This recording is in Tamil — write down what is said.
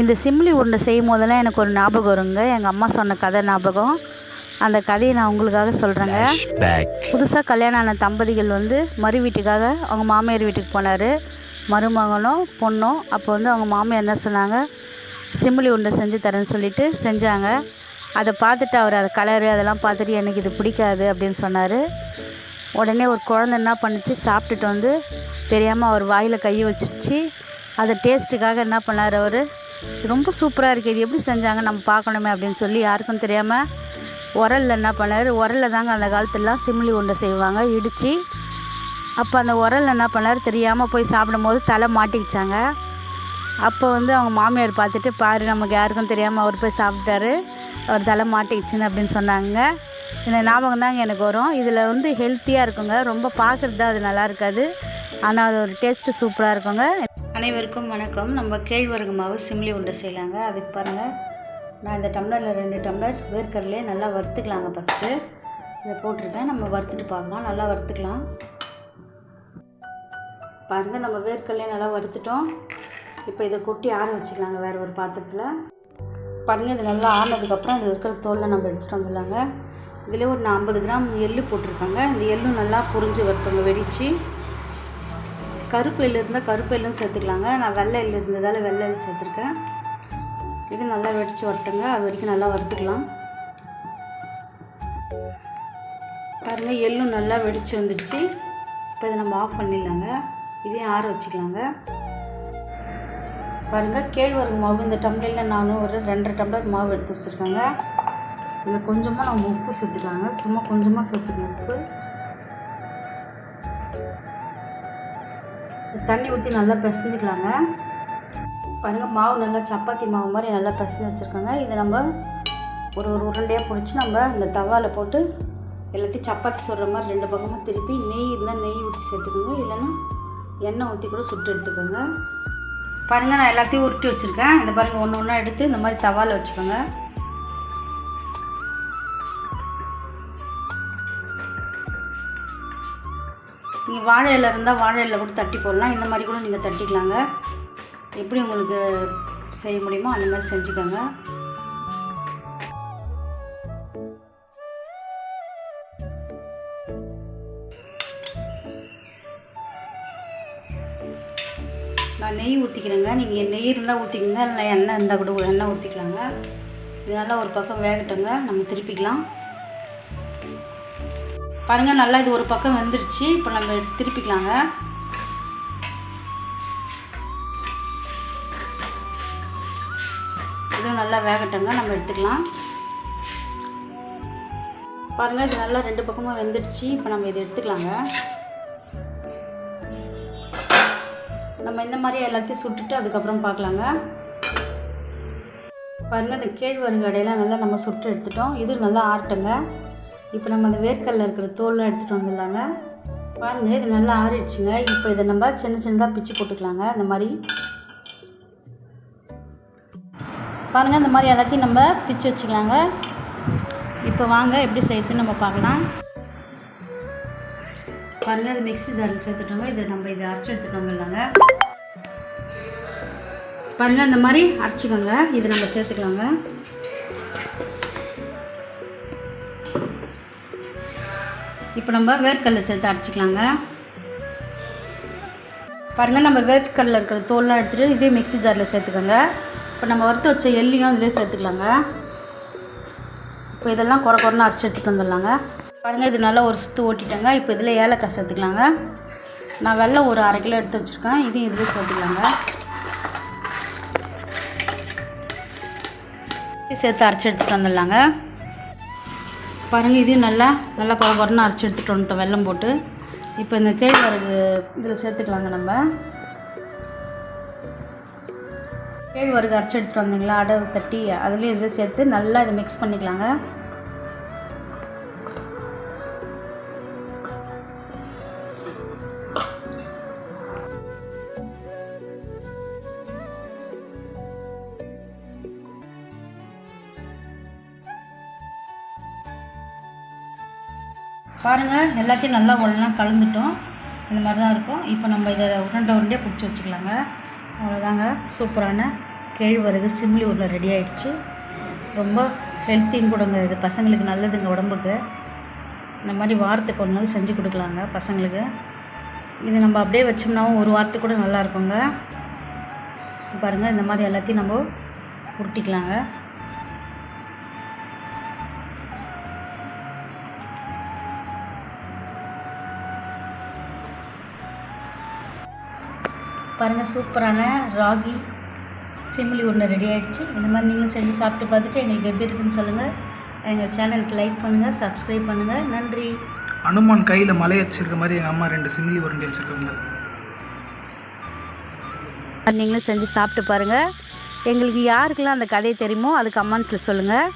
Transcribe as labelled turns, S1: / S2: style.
S1: இந்த சிம்லி உருண்டை செய்யும் போதெல்லாம் எனக்கு ஒரு ஞாபகம் வருங்க. எங்கள் அம்மா சொன்ன கதை ஞாபகம். அந்த கதையை நான் உங்களுக்காக சொல்கிறேங்க. புதுசாக கல்யாணம் ஆன தம்பதிகள் வந்து மறு வீட்டுக்காக அவங்க மாமியார் வீட்டுக்கு போனார். மருமகனும் பொண்ணும் அப்போ வந்து அவங்க மாமியார் என்ன சொன்னாங்க? சிம்பிளி உருண்டை செஞ்சு தரேன்னு சொல்லிட்டு செஞ்சாங்க. அதை பார்த்துட்டு அவர் அதை கலரு அதெல்லாம் பார்த்துட்டு எனக்கு இது பிடிக்காது அப்படின்னு சொன்னார். உடனே ஒரு குழந்தை என்ன பண்ணுச்சு? சாப்பிட்டுட்டு வந்து தெரியாமல் அவர் வாயில் கையை வச்சிருச்சு. அதை டேஸ்ட்டுக்காக என்ன பண்ணார் அவர்? ரொம்ப சூப்பராக இருக்குது இது எப்படி செஞ்சாங்க நம்ம பார்க்கணுமே அப்படின்னு சொல்லி யாருக்கும் தெரியாமல் உரலில் என்ன பண்ணார்? உரலில் தாங்க அந்த காலத்துலலாம் சிம்லி உண்டை செய்வாங்க. இடித்து அப்போ அந்த உரலில் என்ன பண்ணார்? தெரியாமல் போய் சாப்பிடும்போது தலை மாட்டிக்கிச்சாங்க. அப்போ வந்து அவங்க மாமியார் பார்த்துட்டு பாரு நமக்கு யாருக்கும் தெரியாமல் அவர் போய் சாப்பிட்டாரு. அவர் தலை மாட்டிக்கிச்சின்னு அப்படின்னு சொன்னாங்க. இந்த ஞாபகம் தாங்க எனக்கு வரும். இதில் வந்து ஹெல்த்தியாக இருக்குங்க. ரொம்ப பார்க்குறது தான் அது நல்லா இருக்காது. ஆனால் அது ஒரு டேஸ்ட்டு சூப்பராக இருக்குங்க. அனைவருக்கும் வணக்கம். நம்ம கேழ்வரகு மாவு சிம்லி உருண்டை செய்யலாங்க. அதுக்கு பாருங்கள் நான் இந்த டம்ளரில் ரெண்டு டம்ளர் வேர்க்கடலையே நல்லா வறுத்துக்கலாங்க ஃபஸ்ட்டு இதை போட்டிருக்கேன் நம்ம வறுத்துட்டு பார்க்கலாம். நல்லா வறுத்துக்கலாம். பாருங்கள் நம்ம வேர்க்கடலையே நல்லா வறுத்துட்டோம். இப்போ இதை கொட்டி ஆற வச்சுக்கலாங்க வேறு ஒரு பாத்திரத்தில். பாருங்கள் இது நல்லா ஆறினதுக்கப்புறம் இதில் இருக்கிற தோலை நம்ம எடுத்துகிட்டு வந்துடலாங்க. இதில் ஒரு நான் ஐம்பது கிராம் எள்ளு போட்டிருக்காங்க. இந்த எள்ளும் நல்லா புரிஞ்சு வறுத்தவங்க வெடித்து கருப்பு எள்ளு இருந்தால் கருப்பு எள்ளும் சேர்த்துக்கலாங்க. நான் வெள்ளை எள்ளு இருந்ததால் வெள்ளை எள்ளு சேர்த்துருக்கேன். இது நல்லா வெடித்து வரட்டுங்க. அது வரைக்கும் நல்லா வறுத்துக்கலாம். பாருங்கள் எள்ளும் நல்லா வெடித்து வந்துடுச்சு. இப்போ இதை நம்ம ஆஃப் பண்ணிடலாங்க. இதையும் ஆற வச்சுக்கலாங்க. பாருங்கள் கேழ்வரகு மாவு இந்த டம்ளரில் நானும் ஒரு ரெண்டரை டம்ளர் மாவு எடுத்து வச்சுருக்கேங்க. இதில் கொஞ்சமாக நம்ம உப்பு சேர்த்துக்கலாங்க. சும்மா கொஞ்சமாக சேர்த்துக்கணும் உப்பு. தண்ணி ஊற்றி நல்லா பிசைஞ்சிக்கலாங்க. பாருங்கள் மாவு நல்லா சப்பாத்தி மாவு மாதிரி நல்லா பிசைஞ்சு வச்சுருக்காங்க. இதை நம்ம ஒரு ஒரு உருண்டையாக பிடிச்சி நம்ம இந்த தவாவில் போட்டு எல்லாத்தையும் சப்பாத்தி சுடுற மாதிரி ரெண்டு பக்கமும் திருப்பி நெய் இருந்தால் நெய் ஊற்றி சேர்த்துக்கோங்க. இல்லைன்னா எண்ணெய் ஊற்றி கூட சுட்டு எடுத்துக்கோங்க. பாருங்கள் நான் எல்லாத்தையும் உருட்டி வச்சுருக்கேன். இந்த பாருங்கள் ஒன்று ஒன்றா எடுத்து இந்த மாதிரி தவாவில் வச்சுக்கோங்க. நீங்கள் வாழை இலை இருந்தால் வாழை இலை கூட தட்டி போடலாம். இந்த மாதிரி கூட நீங்கள் தட்டிக்கலாங்க. எப்படி உங்களுக்கு செய்ய முடியுமோ அந்த மாதிரி செஞ்சுக்கோங்க. நான் நெய் ஊற்றிக்கிறேங்க நீங்கள் நெய் இருந்தால் ஊற்றிக்கோங்க இல்லை எண்ணெய் இருந்தால் கூட எண்ணெய் ஊற்றிக்கலாங்க இதனால் ஒரு பக்கம் வேகட்டுங்க. நம்ம திருப்பிக்கலாம். பாருங்கள் நல்லா இது ஒரு பக்கம் வந்துடுச்சு. இப்போ நம்ம திருப்பிக்கலாங்க. இதுவும் நல்லா வேகட்டங்க நம்ம எடுத்துக்கலாம். பாருங்கள் இது நல்லா ரெண்டு பக்கமும் வெந்துடுச்சு. இப்போ நம்ம இதை எடுத்துக்கலாங்க. நம்ம இந்த மாதிரி எல்லாத்தையும் சுட்டுட்டு அதுக்கப்புறம் பார்க்கலாங்க. பாருங்கள் இந்த கேழ்வரகு அடையெல்லாம் நல்லா நம்ம சுட்டு எடுத்துட்டோம். இது நல்லா ஆர்ட்டுங்க இப்போ நம்ம அந்த வேர்க்கடல இருக்கிற தோல்லாம் எடுத்துகிட்டு வந்துடலாங்க. பாருங்கள் இது நல்லா ஆறிடுச்சுங்க. இப்போ இதை நம்ம சின்ன சின்னதாக பிச்சு போட்டுக்கலாங்க. இந்த மாதிரி. பாருங்கள் இந்த மாதிரி எல்லாத்தையும் நம்ம பிச்சு வச்சுக்கலாங்க. இப்போ வாங்க எப்படி செய்யுதுன்னு நம்ம பார்க்கலாம். பாருங்கள் அது மிக்ஸி ஜாரில் சேர்த்துட்டோங்க. இதை நம்ம இதை அரைச்சி எடுத்துகிட்டு வந்துடலாங்க. பாருங்கள் இந்த மாதிரி அரைச்சிக்கோங்க. இதை நம்ம சேர்த்துக்கலாங்க. இப்போ நம்ம வேர்க்கடலை சேர்த்து அரைச்சிக்கலாங்க. பாருங்கள் நம்ம வேர்க்கடலில் இருக்கிற தோல்லாம் எடுத்துகிட்டு இதே மிக்ஸி ஜாரில் சேர்த்துக்கோங்க. இப்போ நம்ம வறுத்து வச்ச எள்ளையும் அதிலே சேர்த்துக்கலாங்க. இப்போ இதெல்லாம் குறை குறைன்னு அரைச்சி எடுத்துகிட்டு வந்துடலாங்க. பாருங்கள் இது நல்லா ஒரு சுற்று ஓட்டிட்டேங்க. இப்போ இதில் ஏலக்காய் சேர்த்துக்கலாங்க. நான் வெள்ளம் ஒரு அரை கிலோ எடுத்து வச்சுருக்கேன். இதையும் இதிலே சேர்த்துக்கலாங்க. சேர்த்து அரைச்சி எடுத்துகிட்டு வந்துடலாங்க. பாருங்கள் இதையும் நல்லா நல்லா குறை குறைன்னு அரைச்சி எடுத்துகிட்டு வந்துட்டோம் வெள்ளம் போட்டு. இப்போ இந்த கேழ்வரகு இதில் சேர்த்துக்கலாங்க நம்ம. கேழ்வரகு அரைச்சி எடுத்துகிட்டு வந்தீங்களா? அடை தட்டி அதுலேயும் இதில் சேர்த்து நல்லா இதை மிக்ஸ் பண்ணிக்கலாங்க. பாருங்கள் எல்லாத்தையும் நல்லா ஒன்றா கலந்துட்டோம். இந்த மாதிரி தான் இருக்கும். இப்போ நம்ம இதை உருண்டை உருண்டையாக பிடிச்சி வச்சுக்கலாங்க. அவ்வளோதாங்க சூப்பரான கேழ்வரகு சிம்லி உருளை ரெடி ஆகிடுச்சு ரொம்ப ஹெல்த்தியும் கொடுங்க. இது பசங்களுக்கு நல்லதுங்க உடம்புக்கு. இந்த மாதிரி வாரத்துக்கு ஒரு நாள் செஞ்சு கொடுக்கலாங்க பசங்களுக்கு. இது நம்ம அப்படியே வச்சோம்னாவும் ஒரு வாரத்துக்கு கூட நல்லா இருக்குங்க. பாருங்கள் இந்த மாதிரி எல்லாத்தையும் நம்ம உருட்டிக்கலாங்க. பாருங்கள் சூப்பரான ராகி சிம்லி உருண்டை ரெடி ஆயிடுச்சு. இந்த மாதிரி நீங்களும் செஞ்சு சாப்பிட்டு பார்த்துட்டு எங்களுக்கு எப்படி இருக்குன்னு சொல்லுங்கள் எங்கள் சேனலுக்கு லைக் பண்ணுங்கள் சப்ஸ்கிரைப் பண்ணுங்கள் நன்றி.
S2: அனுமான் கையில் மலை வச்சிருக்க மாதிரி எங்கள் அம்மா ரெண்டு சிமிலி உருண்டை வச்சுருக்காங்க.
S1: நீங்களும் செஞ்சு சாப்பிட்டு பாருங்கள் எங்களுக்கு யாருக்கெல்லாம் அந்த கதையை தெரியுமோ அது கமெண்ட்ஸில் சொல்லுங்கள்